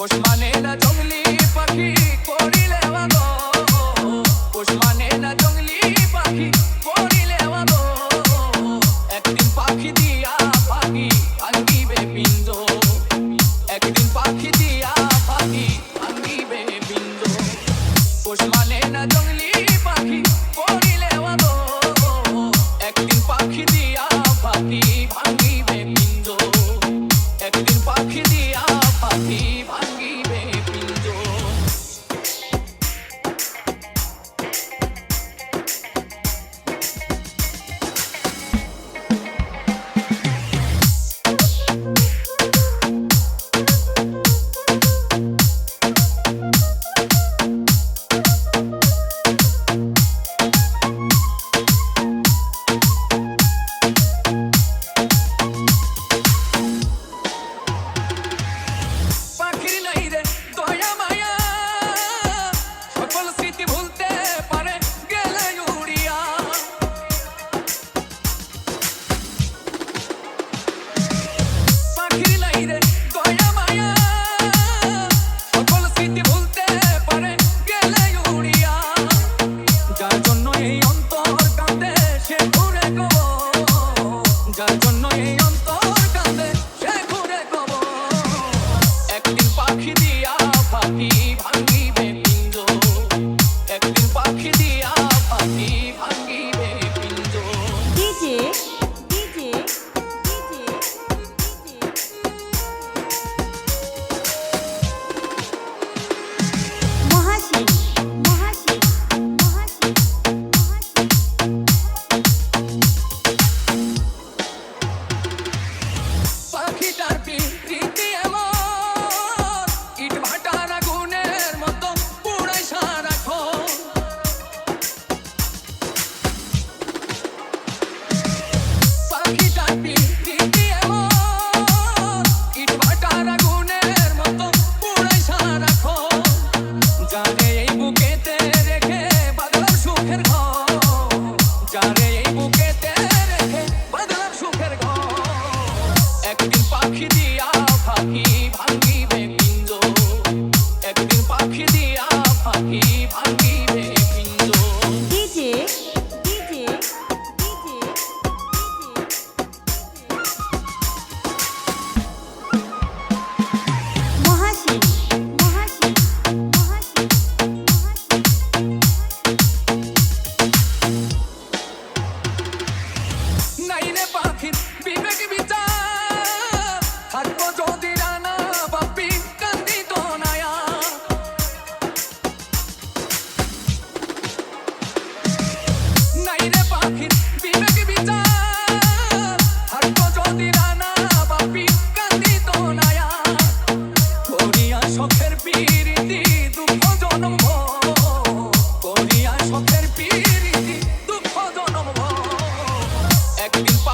পোষ মানে না জঙ্গলি পাখি করিলে বাদো পোষ মানে না জঙ্গলি পাখি করিলে বাদো একদিন পাখি দিয়া পাখি আনকিবে পিঞ্জ একদিন পাখি দিয়া পাখি আনকিবে পিঞ্জ পোষ মানে না জঙ্গলি পাখির বিবেক বিচার